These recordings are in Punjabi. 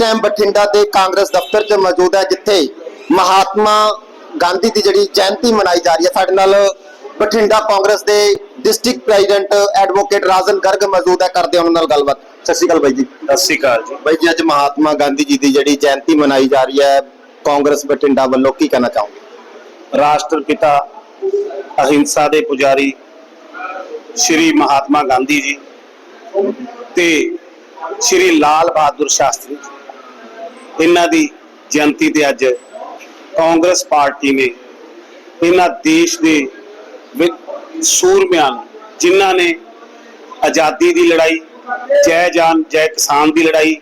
ਟਾਈਮ ਬਠਿੰਡਾ ਦੇ ਕਾਂਗਰਸ ਦਫ਼ਤਰ 'ਚ ਮੌਜੂਦ ਹੈ ਜਿੱਥੇ ਮਹਾਤਮਾ ਗਾਂਧੀ ਦੀ ਜਿਹੜੀ ਜਯੰਤੀ ਮਨਾਈ ਜਾ ਰਹੀ ਹੈ ਸਾਡੇ ਨਾਲ ਬਠਿੰਡਾ ਕਾਂਗਰਸ ਦੇ district president advocate Rajan Garg ਮੌਜੂਦ ਹੈ ਕਰਦੇ ਉਹਨਾਂ ਨਾਲ ਗੱਲਬਾਤ। ਸਤਿ ਸ਼੍ਰੀ ਅਕਾਲ ਬਾਈ ਜੀ। ਸਤਿ ਸ਼੍ਰੀ ਅਕਾਲ ਜੀ। ਬਾਈ ਜੀ ਅੱਜ ਮਹਾਤਮਾ ਗਾਂਧੀ ਜੀ ਦੀ ਜਿਹੜੀ ਜਯੰਤੀ ਮਨਾਈ ਜਾ ਰਹੀ ਹੈ ਕਾਂਗਰਸ ਬਠਿੰਡਾ ਵੱਲੋਂ ਕੀ ਕਹਿਣਾ ਚਾਹੋਗੇ? ਰਾਸ਼ਟਰਪਿਤਾ ਅਹਿੰਸਾ ਦੇ ਪੁਜਾਰੀ ਸ਼੍ਰੀ ਮਹਾਤਮਾ ਗਾਂਧੀ ਜੀ ਤੇ ਸ਼੍ਰੀ ਲਾਲ ਬਹਾਦੁਰ ਸ਼ਾਸਤਰੀ ਜੀ। ਇਹਨਾਂ ਦੀ ਜਯੰਤੀ ਤੇ ਅੱਜ ਕਾਂਗਰਸ ਪਾਰਟੀ ਨੇ ਇਹਨਾਂ ਦੇਸ਼ ਦੇ ਸੂਰਮਿਆਂ ਜਿਨ੍ਹਾਂ ਨੇ ਆਜ਼ਾਦੀ ਦੀ ਲੜਾਈ, ਜੈ ਜਾਨ, ਜੈ ਕਿਸਾਨ ਦੀ ਲੜਾਈ,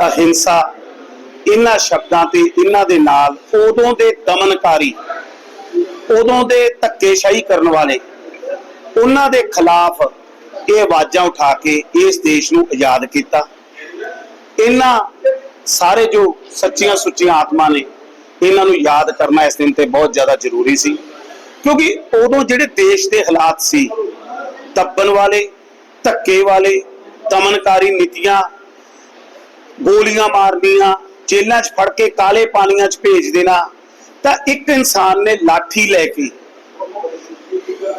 ਅਹਿੰਸਾ, ਇਹਨਾਂ ਸ਼ਬਦਾਂ ਤੇ ਇਹਨਾਂ ਦੇ ਨਾਲ ਉਦੋਂ ਦੇ ਦਮਨਕਾਰੀ, ਉਦੋਂ ਦੇ ਧੱਕੇਸ਼ਾਹੀ ਕਰਨ ਵਾਲੇ, ਉਹਨਾਂ ਦੇ ਖਿਲਾਫ ਇਹ ਆਵਾਜ਼ਾਂ ਉਠਾ ਕੇ ਇਸ ਦੇਸ਼ ਨੂੰ ਆਜ਼ਾਦ ਕੀਤਾ। ਇਹਨਾਂ ਸਾਰੇ ਜੋ ਸੱਚੀਆਂ ਸੁੱਚੀਆਂ ਆਤਮਾ ਨੇ, ਇਹਨਾਂ ਨੂੰ ਯਾਦ ਕਰਨਾ ਇਸ ਦਿਨ ਤੇ ਬਹੁਤ ਜ਼ਿਆਦਾ ਜ਼ਰੂਰੀ ਸੀ। ਕਿਉਂਕਿ ਉਦੋਂ ਜਿਹੜੇ ਦੇਸ਼ ਦੇ ਹਾਲਾਤ ਸੀ, ਦੱਬਣ ਵਾਲੇ, ਧੱਕੇ ਵਾਲੇ, ਦਮਨਕਾਰੀ ਨੀਤੀਆਂ, ਗੋਲੀਆਂ ਮਾਰਨੀਆਂ, ਜੇਲ੍ਹਾਂ 'ਚ ਫੜ ਕੇ ਕਾਲੇ ਪਾਣੀਆਂ 'ਚ ਭੇਜ ਦੇਣਾ, ਤਾਂ ਇੱਕ ਇਨਸਾਨ ਨੇ ਲਾਠੀ ਲੈ ਕੇ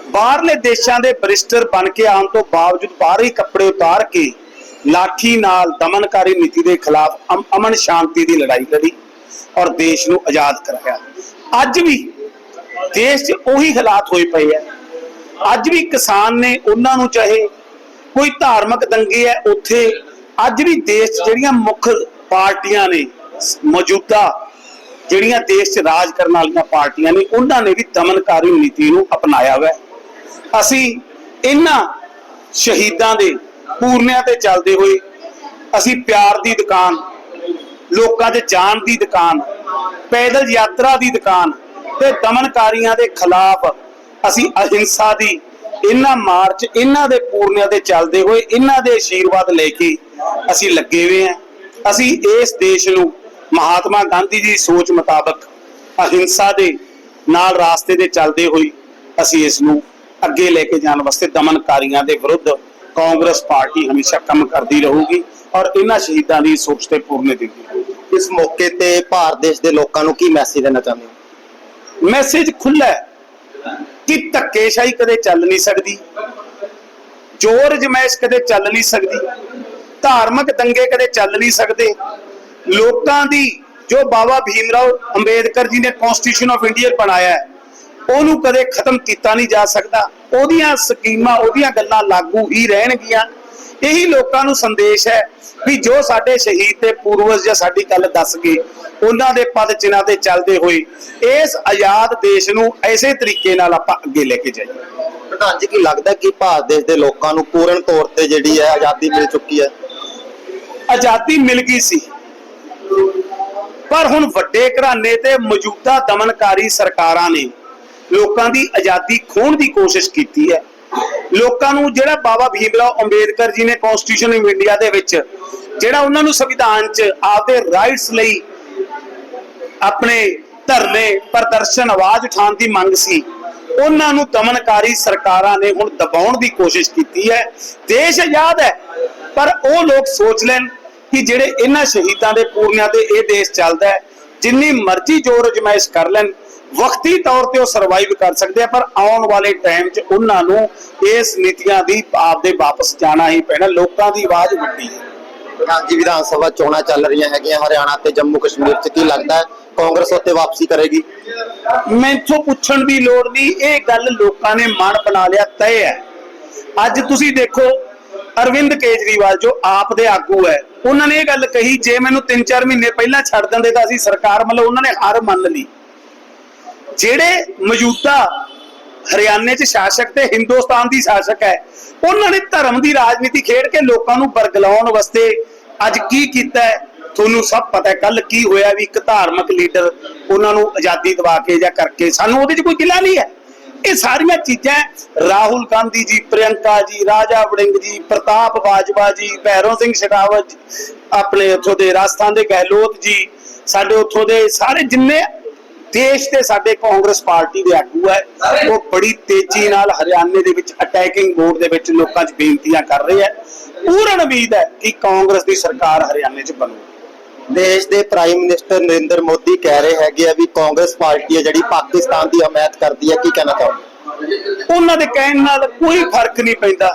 ਬਾਹਰਲੇ ਦੇਸ਼ਾਂ ਦੇ ਬਰਿਸਟਰ ਬਣ ਕੇ ਆਉਣ ਤੋਂ ਬਾਵਜੂਦ ਬਾਹਰੀ ਕੱਪੜੇ ਉਤਾਰ ਕੇ ਲਾਠੀ ਨਾਲ ਦਮਨਕਾਰੀ ਨੀਤੀ ਦੇ ਖਿਲਾਫ ਅਮ- ਅਮਨ ਸ਼ਾਂਤੀ ਦੀ ਲੜਾਈ ਲੜੀ ਔਰ ਦੇਸ਼ ਨੂੰ ਆਜ਼ਾਦ ਕਰਾਇਆ। ਅੱਜ ਵੀ ਦੇਸ਼ 'ਚ ਉਹੀ ਹਾਲਾਤ ਹੋਏ ਪਏ ਆ। ਅੱਜ ਵੀ ਕਿਸਾਨ ਨੇ ਉਹਨਾਂ ਨੂੰ ਚਾਹੇ ਕੋਈ ਧਾਰਮਿਕ ਦੰਗੇ ਹੈ ਉੱਥੇ ਅੱਜ ਵੀ ਦੇਸ਼ 'ਚ ਜਿਹੜੀਆਂ ਮੁੱਖ ਪਾਰਟੀਆਂ ਨੇ, ਮੌਜੂਦਾ ਜਿਹੜੀਆਂ ਦੇਸ਼ 'ਚ ਰਾਜ ਕਰਨ ਵਾਲੀਆਂ ਪਾਰਟੀਆਂ ਨੇ, ਉਹਨਾਂ ਨੇ ਵੀ ਦਮਨਕਾਰੀ ਨੀਤੀ ਨੂੰ ਅਪਣਾਇਆ ਹੋਇਆ। ਅਸੀਂ ਇਹਨਾਂ ਸ਼ਹੀਦਾਂ ਦੇ ਪੂਰਨਿਆਂ ਤੇ ਚੱਲਦੇ ਹੋਏ ਅਸੀਂ ਪਿਆਰ ਦੀ ਦੁਕਾਨ, ਲੋਕਾਂ 'ਚ ਜਾਣ ਦੀ ਦੁਕਾਨ, ਪੈਦਲ ਯਾਤਰਾ ਦੀ ਦੁਕਾਨ ਤੇ ਦਮਨਕਾਰੀਆਂ ਦੇ ਖਿਲਾਫ ਅਸੀਂ ਅਹਿੰਸਾ ਦੀ ਇਹਨਾਂ ਮਾਰਚ, ਇਹਨਾਂ ਦੇ ਪੂਰਨਿਆਂ ਤੇ ਚੱਲਦੇ ਹੋਏ ਇਹਨਾਂ ਦੇ ਆਸ਼ੀਰਵਾਦ ਲੈ ਕੇ ਅਸੀਂ ਲੱਗੇ ਹੋਏ ਹਾਂ। ਅਸੀਂ ਇਸ ਦੇਸ਼ ਨੂੰ ਮਹਾਤਮਾ ਗਾਂਧੀ ਜੀ ਦੀ ਸੋਚ ਮੁਤਾਬਕ ਅਹਿੰਸਾ ਦੇ ਨਾਲ ਰਾਸਤੇ ਤੇ ਚੱਲਦੇ ਹੋਏ ਅਸੀਂ ਇਸ ਨੂੰ ਅੱਗੇ ਲੈ ਕੇ ਜਾਣ ਵਾਸਤੇ ਦਮਨਕਾਰੀਆਂ ਦੇ ਵਿਰੁੱਧ ਕਾਂਗਰਸ ਪਾਰਟੀ ਹਮੇਸ਼ਾ ਕੰਮ ਕਰਦੀ ਰਹੂਗੀ ਔਰ ਇਹਨਾਂ ਸ਼ਹੀਦਾਂ ਦੀ ਸੋਚ ਤੇ ਪੂਰਨੇ ਰਹੂਗੀ ਇਸ ਮੌਕੇ ਤੇ ਭਾਰਤ ਦੇਸ਼ ਦੇ ਲੋਕਾਂ ਨੂੰ ਕੀ ਮੈਸੇਜ ਦੇਣਾ ਚਾਹੁੰਦੇ ਹੋ? ਮੈਸੇਜ ਖੁੱਲਾ ਹੈ ਕਿ ਧੱਕੇਸ਼ਾਹੀ ਕਦੇ ਚੱਲ ਨਹੀਂ ਸਕਦੀ। ਜੋਰ ਜਮੈਸ਼ ਕਦੇ ਚੱਲ ਨਹੀਂ ਸਕਦੀ। ਧਾਰਮਿਕ ਦੰਗੇ ਕਦੇ ਚੱਲ ਨਹੀਂ ਸਕਦੇ। ਲੋਕਾਂ ਦੀ ਜੋ ਬਾਬਾ ਭੀਮਰਾਓ ਅੰਬੇਦਕਰ ਜੀ ਨੇ ਕਨਸਟੀਟਿਊਸ਼ਨ ਆਫ ਇੰਡੀਆ ਬਣਾਇਆ ਹੈ ਉਹਨੂੰ ਕਦੇ ਖਤਮ ਕੀਤਾ ਨਹੀਂ ਜਾ ਸਕਦਾ। ਉਹਦੀਆਂ ਸਕੀਮਾਂ ਉਹਦੀਆਂ ਗੱਲਾਂ ਲਾਗੂ ਹੀ ਰਹਿਣਗੀਆਂ। ਇਹੀ ਲੋਕਾਂ ਨੂੰ ਸੰਦੇਸ਼ ਹੈ ਵੀ ਜੋ ਸਾਡੇ ਸ਼ਹੀਦ ਤੇ ਪੂਰਵਜ ਜਾਂ ਸਾਡੀ ਗੱਲ ਦੱਸ ਗਏ ਉਹਨਾਂ ਦੇ ਪਦ ਚਿੰਨ੍ਹਾਂ ਤੇ ਚੱਲਦੇ ਹੋਏ ਇਸ ਆਜ਼ਾਦ ਦੇਸ਼ ਨੂੰ ਐਸੇ ਤਰੀਕੇ ਨਾਲ ਆਪਾਂ ਅੱਗੇ ਲੈ ਕੇ ਜਾਈਏ। ਪ੍ਰਧਾਨ ਜੀ ਕੀ ਲੱਗਦਾ ਕਿ ਭਾਰਤ ਦੇਸ਼ ਦੇ ਲੋਕਾਂ ਨੂੰ ਪੂਰਨ ਤੌਰ ਤੇ ਜਿਹੜੀ ਹੈ ਆਜ਼ਾਦੀ ਮਿਲ ਚੁੱਕੀ ਹੈ? ਆਜ਼ਾਦੀ ਮਿਲ ਗਈ ਸੀ। ਪਰ ਹੁਣ ਵੱਡੇ ਘਰਾਣੇ ਤੇ ਮੌਜੂਦਾ ਦਮਨਕਾਰੀ ਸਰਕਾਰਾਂ ਨੇ ਲੋਕਾਂ ਦੀ ਆਜ਼ਾਦੀ ਖੋਹਣ ਦੀ ਕੋਸ਼ਿਸ਼ ਕੀਤੀ ਹੈ। ਲੋਕਾਂ ਨੂੰ ਜਿਹੜਾ ਬਾਬਾ ਭੀਮਰਾਓ ਅੰਬੇਦਕਰ ਜੀ ਨੇ ਕਨਸਟੀਟਿਊਸ਼ਨ ਆਫ ਇੰਡੀਆ ਦੇ ਵਿੱਚ, ਜਿਹੜਾ ਉਹਨਾਂ ਨੂੰ ਸੰਵਿਧਾਨ 'ਚ ਆਪਦੇ ਰਾਈਟਸ ਲਈ ਆਪਣੇ ਧਰਨੇ, ਪ੍ਰਦਰਸ਼ਨ, ਆਵਾਜ਼ ਉਠਾਉਣ ਦੀ ਮੰਗ ਸੀ, ਉਹਨਾਂ ਨੂੰ ਦਮਨਕਾਰੀ ਸਰਕਾਰਾਂ ਨੇ ਹੁਣ ਦਬਾਉਣ ਦੀ ਕੋਸ਼ਿਸ਼ ਕੀਤੀ ਹੈ। ਦੇਸ਼ ਆਜ਼ਾਦ ਹੈ, ਪਰ ਉਹ ਲੋਕ ਸੋਚ ਲੈਣ ਕਿ ਜਿਹੜੇ ਇਹਨਾਂ ਸ਼ਹੀਦਾਂ ਦੇ ਪੂਰਨਿਆਂ ਤੇ ਇਹ ਦੇਸ਼ ਚੱਲਦਾ ਹੈ, ਜਿੰਨੀ ਮਰਜ਼ੀ ਜ਼ੋਰ ਅਜਮਾਇਸ਼ ਕਰ ਲੈਣ ਵਕਤੀ ਤੌਰ ਤੇ ਉਹ ਸਰਵਾਈਵ ਕਰ ਸਕਦੇ ਆ ਪਰ ਆਉਣ ਵਾਲੇ ਟਾਈਮ 'ਚ ਉਹਨਾਂ ਨੂੰ ਇਸ ਨੀਤੀਆਂ ਦੀ ਆਪਦੇ ਵਾਪਸ ਜਾਣਾ ਹੀ ਪੈਣਾ ਲੋਕਾਂ ਦੀ ਆਵਾਜ਼ ਵੱਡੀ ਹੈ। ਪ੍ਰਧਾਨ ਜੀ ਵਿਧਾਨ ਸਭਾ ਚੋਣਾਂ ਚੱਲ ਰਹੀਆਂ ਹੈਗੀਆਂ ਹਰਿਆਣਾ ਤੇ ਜੰਮੂ ਕਸ਼ਮੀਰ 'ਚ ਕੀ ਲੱਗਦਾ ਕਾਂਗਰਸ ਉੱਤੇ ਵਾਪਸੀ ਕਰੇਗੀ? ਮੈਥੋਂ ਪੁੱਛਣ ਦੀ ਲੋੜ ਨਹੀਂ ਇਹ ਗੱਲ ਲੋਕਾਂ ਨੇ ਮਨ ਬਣਾ ਲਿਆ ਤੈਅ ਹੈ। ਅੱਜ ਤੁਸੀਂ ਦੇਖੋ ਅਰਵਿੰਦ ਕੇਜਰੀਵਾਲ ਜੋ ਆਪ ਦੇ ਆਗੂ ਹੈ ਉਹਨਾਂ ਨੇ ਇਹ ਗੱਲ ਕਹੀ ਜੇ ਮੈਨੂੰ 3-4 ਮਹੀਨੇ ਪਹਿਲਾਂ ਛੱਡ ਦਿੰਦੇ ਤਾਂ ਅਸੀਂ ਸਰਕਾਰ ਮਤਲਬ ਉਹਨਾਂ ਨੇ ਹਾਰ ਮੰਨ ਲਈ। ਜਿਹੜੇ ਮੌਜੂਦਾ ਹਰਿਆਣੇ 'ਚ ਸ਼ਾਸਕ ਤੇ ਹਿੰਦੁਸਤਾਨ ਦੀ ਸ਼ਾਸਕ ਹੈ, ਉਹਨਾਂ ਨੇ ਧਰਮ ਦੀ ਰਾਜਨੀਤੀ ਖੇਡ ਕੇ ਲੋਕਾਂ ਨੂੰ ਬਰਗਲਾਉਣ ਵਾਸਤੇ ਅੱਜ ਕੀ ਕੀਤਾ ਤੁਹਾਨੂੰ ਸਭ ਪਤਾ ਹੈ ਕੱਲ ਕੀ ਹੋਇਆ ਵੀ ਇੱਕ ਧਾਰਮਿਕ ਲੀਡਰ ਉਹਨਾਂ ਨੂੰ ਆਜ਼ਾਦੀ ਦਿਵਾ ਕੇ ਜਾਂ ਕਰਕੇ, ਸਾਨੂੰ ਉਹਦੇ 'ਚ ਕੋਈ ਗਿਲਾ ਨਹੀਂ ਹੈ। ਇਹ ਸਾਰੀਆਂ ਚੀਜ਼ਾਂ ਰਾਹੁਲ ਗਾਂਧੀ ਜੀ, ਪ੍ਰਿਯੰਕਾ ਜੀ, ਰਾਜਾ ਵੜਿੰਗ ਜੀ, ਪ੍ਰਤਾਪ ਬਾਜਵਾ ਜੀ, ਭੈਰੋ ਸਿੰਘ ਸ਼ੇਖਾਵਤ, ਆਪਣੇ ਉੱਥੋਂ ਦੇ ਰਾਜਸਥਾਨ ਦੇ ਗਹਿਲੋਤ ਜੀ, ਸਾਡੇ ਉੱਥੋਂ ਦੇ ਸਾਰੇ ਜਿੰਨੇ ਦੇਸ਼ ਦੇ ਸਾਡੇ ਕਾਂਗਰਸ ਪਾਰਟੀ ਦੇ ਆਗੂ ਹੈ ਉਹ ਬੜੀ ਤੇਜ਼ੀ ਨਾਲ ਹਰਿਆਣੇ ਦੇ ਵਿੱਚ ਅਟੈਕਿੰਗ ਮੋਡ ਦੇ ਵਿੱਚ ਲੋਕਾਂ 'ਚ ਬੇਨਤੀਆਂ ਕਰ ਰਹੇ ਹੈ। ਪੂਰਨ ਉਮੀਦ ਹੈ ਕਿ ਕਾਂਗਰਸ ਦੀ ਸਰਕਾਰ ਹਰਿਆਣੇ 'ਚ ਬਣੂ। ਦੇਸ਼ ਦੇ ਪ੍ਰਾਈਮ ਮਿਨਿਸਟਰ ਨਰਿੰਦਰ ਮੋਦੀ ਕਹਿ ਰਹੇ ਹੈਗੇ ਆ ਵੀ ਕਾਂਗਰਸ ਪਾਰਟੀ ਹੈ ਜਿਹੜੀ ਪਾਕਿਸਤਾਨ ਦੀ ਹਮਾਇਤ ਕਰਦੀ ਹੈ ਕੀ ਕਹਿਣਾ ਚਾਹੋਗੇ? ਉਹਨਾਂ ਦੇ ਕਹਿਣ ਨਾਲ ਕੋਈ ਫ਼ਰਕ ਨਹੀਂ ਪੈਂਦਾ।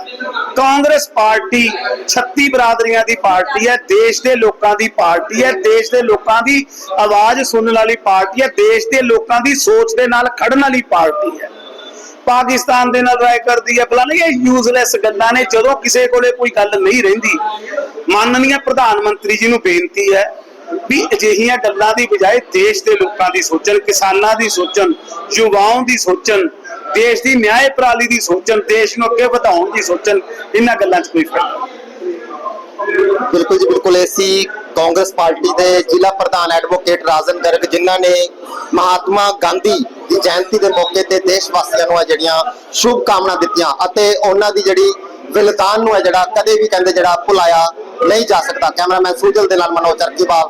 ਕਾਂਗਰਸ ਪਾਰਟੀ 36 ਬਰਾਦਰੀਆਂ ਦੀ ਪਾਰਟੀ ਹੈ, ਦੇਸ਼ ਦੇ ਲੋਕਾਂ ਦੀ ਪਾਰਟੀ ਹੈ, ਦੇਸ਼ ਦੇ ਲੋਕਾਂ ਦੀ ਆਵਾਜ਼ ਸੁਣਨ ਵਾਲੀ ਪਾਰਟੀ ਹੈ, ਦੇਸ਼ ਦੇ ਲੋਕਾਂ ਦੀ ਸੋਚ ਦੇ ਨਾਲ ਖੜਨ ਵਾਲੀ ਪਾਰਟੀ ਹੈ। ਪਾਕਿਸਤਾਨ ਦੇ ਨਾਲ ਰਾਏ ਕਰਦੀ ਹੈ ਫਲਾਣੀ ਇਹ ਯੂਜ਼ਲੈਸ ਗੱਲਾਂ ਨੇ, ਜਦੋਂ ਕਿਸੇ ਕੋਲੇ ਕੋਈ ਗੱਲ ਨਹੀਂ ਰਹਿੰਦੀ। ਮਾਨਨੀय ਪ੍ਰਧਾਨ ਮੰਤਰੀ ਜੀ ਨੂੰ ਬੇਨਤੀ ਹੈ ਵੀ ਅਜਿਹੀਆਂ ਗੱਲਾਂ ਦੀ ਬਜਾਏ ਦੇਸ਼ ਦੇ ਲੋਕਾਂ ਦੀ ਸੋਚਣ, ਕਿਸਾਨਾਂ ਦੀ ਸੋਚਣ ਯੁਵਾਓਂ ਦੀ ਸੋਚਣ ਦੇਸ਼ ਦੀ ਨਿਆਂ ਪ੍ਰਣਾਲੀ ਦੀ ਸੋਚਣ, ਦੇਸ਼ ਨੂੰ ਅੱਗੇ ਵਧਾਉਣ ਦੀ ਸੋਚਣ, ਇਹਨਾਂ ਗੱਲਾਂ 'ਚ ਕੋਈ ਫਾਇਦਾ ਬਿਲਕੁਲ ਜੀ, ਬਿਲਕੁਲ ਐਸੀ ਕਾਂਗਰਸ ਪਾਰਟੀ ਦੇ ਜ਼ਿਲ੍ਹਾ ਪ੍ਰਧਾਨ ਐਡਵੋਕੇਟ ਰਾਜਨ ਗਰਗ ਜਿਨ੍ਹਾਂ ਨੇ ਮਹਾਤਮਾ ਗਾਂਧੀ ਦੀ ਜਯੰਤੀ ਦੇ ਮੌਕੇ ਤੇ ਦੇਸ਼ ਵਾਸੀਆਂ ਨੂੰ ਆ ਜਿਹੜੀਆਂ ਸ਼ੁਭ ਕਾਮਨਾ ਦਿੱਤੀਆਂ ਅਤੇ ਉਹਨਾਂ ਦੀ ਜਿਹੜੀ ਬਲਿਦਾਨ ਨੂੰ ਹੈ ਜਿਹੜਾ ਕਦੇ ਵੀ ਕਹਿੰਦੇ ਜਿਹੜਾ ਭੁਲਾਇਆ ਨਹੀਂ ਜਾ ਸਕਦਾ। ਕੈਮਰਾਮੈਨ ਸੂਜਲ ਦੇ ਨਾਲ ਮਨੋਜ ਚਰਕੀਵਾਲ